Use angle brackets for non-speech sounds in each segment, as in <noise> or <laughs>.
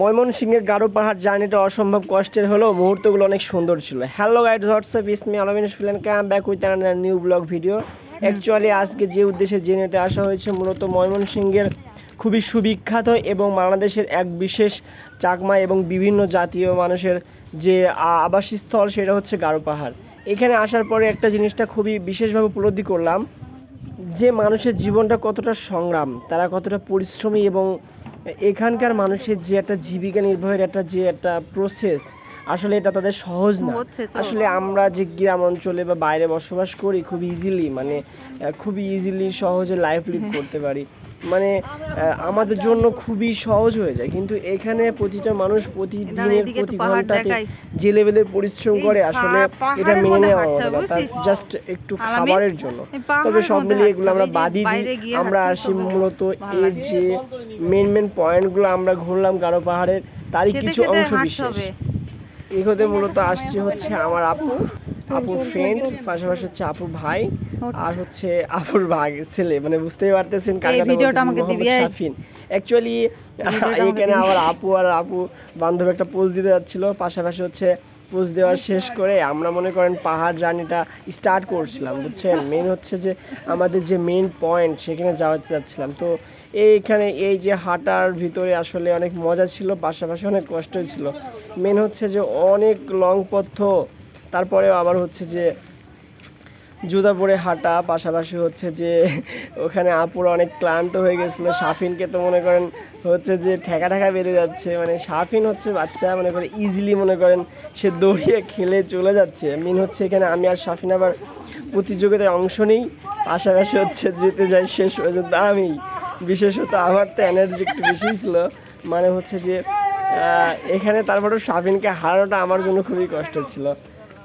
ময়মনসিংহের গারো পাহাড় জার্নিটা অসম্ভব কষ্টের হলেও মুহূর্তগুলো অনেক সুন্দর ছিল। হ্যালো গাইড হোয়াটসঅ্যাপ ইসমি আলমিন villain came back with another new blog video actually আজকে যে উদ্দেশ্যে জেনেতে আসা হয়েছে মূলত ময়মনসিংহের খুবই সুবিখ্যাত এবং বাংলাদেশের এক বিশেষ চাকমা এবং বিভিন্ন জাতীয় মানুষের যে আবাসস্থল সেটা হচ্ছে গারো পাহাড়। এখানে আসার পরে একটা জিনিসটা খুবই বিশেষভাবে উপলব্ধি করলাম, যে মানুষের জীবনটা কতটা সংগ্রাম, তারা কতটা পরিশ্রমী এবং এখানকার মানুষের যে একটা জীবিকা নির্বাহের একটা যে একটা প্রসেস আসলে এটা তাদের সহজ না। আসলে আমরা যে গ্রাম অঞ্চলে বা বাইরে বসবাস করি খুব ইজিলি মানে খুবই ইজিলি সহজে লাইফ লিড করতে পারি। মানে আমাদের জন্য খুবই সহজ হয়ে যায়। কিন্তু এখানে প্রতিটা মানুষ প্রতিদিনের প্রতি ঘন্টাতে। যে লেভেলের পরিশ্রম করে আসলে এটা মেনে নেওয়া হবে হবে, না তার জাস্ট একটু খাবারের জন্য। তবে সব মিলিয়ে এগুলো আমরা বাদই দিই আমরা আসি মূলত এর যে মেন মেন পয়েন্টগুলো আমরা ঘুরলাম গারো পাহাড়ের তারই কিছু অংশ বিশেষ। এগোতে মূলত আসছে হচ্ছে আমার আপু। আপুর ফ্রেন্ড পাশাপাশি হচ্ছে আপুর ভাই আর হচ্ছে আপুর ভাগ ছেলে। মানে বুঝতেই পারতেছেন কার কথা ভিডিওটা আমাকে দিবি, শাফিন। অ্যাকচুয়ালি এখানে আমার আপু আর আপু বান্ধব একটা পোজ দিতে যাচ্ছিল পাশাপাশি হচ্ছে পোজ দেওয়া শেষ করে আমরা মনে করেন পাহাড় জার্নিটা স্টার্ট করছিলাম বুঝছেন? মেন হচ্ছে যে আমাদের যে মেন পয়েন্ট সেখানে যাওয়াতে যাচ্ছিলাম। তো এইখানে এই যে হাঁটার ভিতরে আসলে অনেক মজা ছিল পাশাপাশি অনেক কষ্ট ছিল। মেন হচ্ছে যে অনেক লং পথ তারপরেও আবার হচ্ছে যে জুতা পরে হাঁটা, পাশাপাশি হচ্ছে যে ওখানে আপুরা অনেক ক্লান্ত হয়ে গেছিল। সাফিনকে তো মনে করেন হচ্ছে যে ঠেকা ঠেকা বেঁধে যাচ্ছে। মানে সাফিন হচ্ছে বাচ্চা, মনে করে ইজিলি মনে করেন সে দৌড়িয়ে খেলে চলে যাচ্ছে। মিন হচ্ছে এখানে আমি আর সাফিন আবার প্রতিযোগিতায় অংশ নিই, পাশাপাশি হচ্ছে যেতে যাই শেষ হয়ে পর্যন্ত আমি। বিশেষত আমার তো এনার্জি একটু বেশি ছিল। মানে হচ্ছে যে এখানে তারপরেও সাফিনকে হারানোটা আমার জন্য খুবই কষ্ট ছিল।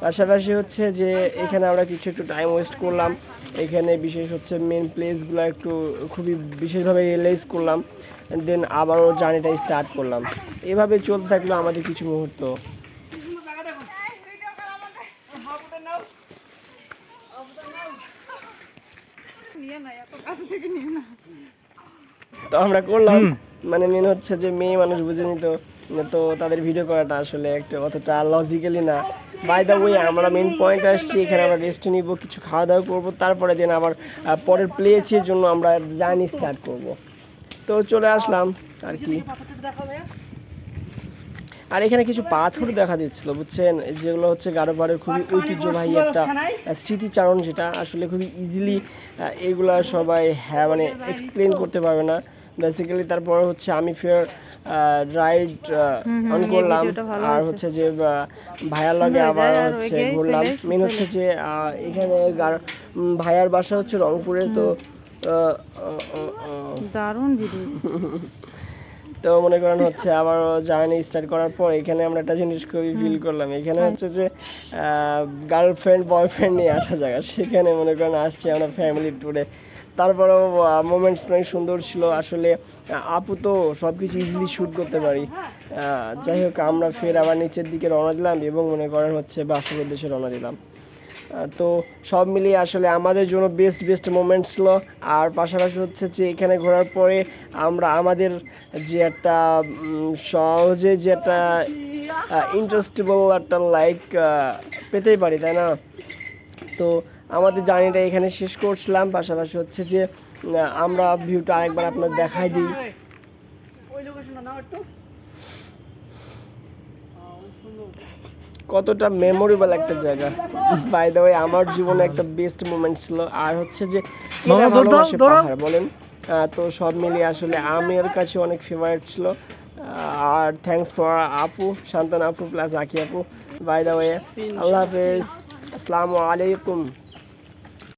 পাশাপাশি হচ্ছে যে এখানে আমরা কিছু একটু টাইম ওয়েস্ট করলাম। এখানে বিশেষ হচ্ছে মেন প্লেসগুলো একটু খুবই বিশেষভাবে রিয়েলাইজ করলাম। দেন আবারও জার্নিটা স্টার্ট করলাম। এভাবে চলতে থাকল আমাদের কিছু মুহূর্ত। তো আমরা করলাম। মানে মেন হচ্ছে যে মেয়ে মানুষ বুঝে নিত। তো তাদের ভিডিও করাটা আসলে একটা অতটা লজিক্যালি না। বাই দ্য ওয়ে আমরা মেন পয়েন্ট আসছি, এখানে আমরা রেস্ট নিব, কিছু খাওয়া দাওয়া করব তারপরে দিন আবার পরের প্লেসের জন্য আমরা জার্নি স্টার্ট করব। তো চলে আসলাম, আর কি। আর এখানে কিছু পাথর দেখা দিচ্ছিল, বুঝছেন? যেগুলো হচ্ছে গারো পাহাড়ের খুবই ঐতিহ্যবাহী একটা স্মৃতিচারণ যেটা আসলে খুবই ইজিলি এগুলা সবাই হ্যাঁ মানে এক্সপ্লেন করতে পারবে না। বেসিক্যালি তারপর হচ্ছে আমি ফের রাইড অন করলাম। আর হচ্ছে যে ভাইয়ার লাগে আবার হচ্ছে ঘুরলাম। মেন হচ্ছে যে এখানে ভাইয়ার বাসা হচ্ছে রংপুরে তো দারুণ ভিডিও <laughs> তো মনে করেন হচ্ছে আবার জার্নি স্টার্ট করার পর এখানে আমরা একটা জিনিস খুবই ফিল করলাম। এখানে হচ্ছে যে গার্লফ্রেন্ড বয়ফ্রেন্ড নিয়ে আসা জায়গা সেখানে মনে করেন আসছি আমরা ফ্যামিলি ট্যুরে তারপরেও মোমেন্টস অনেক সুন্দর ছিল। আসলে আপু তো সব কিছু ইজিলি শ্যুট করতে পারি। যাই হোক, আমরা ফের আবার নিচের দিকে রওনা দিলাম এবং মনে করেন হচ্ছে বাসের উদ্দেশ্যে রওনা দিলাম। তো সব মিলিয়ে আসলে আমাদের জন্য বেস্ট বেস্ট মোমেন্ট ছিল। আর পাশাপাশি হচ্ছে যে এখানে ঘোরার পরে আমরা আমাদের যে একটা সহজে যে একটা ইন্টারেস্টেবল একটা লাইক পেতেই পারি, তাই না? তো আমাদের জার্নিটা এখানে শেষ করছিলাম। পাশাপাশি হচ্ছে যে আমরা ভিউটা আরেকবার আপনার দেখাই দিই। কতটা মেমোরেবল একটা জায়গা। বাই দ্য ওয়ে আমার জীবনে একটা বেস্ট মোমেন্ট ছিল আর হচ্ছে যে পাহাড় বলেন। আহ, তো সব মিলিয়ে আসলে আমি আমার কাছে অনেক ফেভারিট ছিল। আর থ্যাংকস ফর আপু শান্তন আপু প্লাস আকি আপু। বাই দ্য ওয়ে আল্লাহ হাফেজ। আসসালামু আলাইকুম।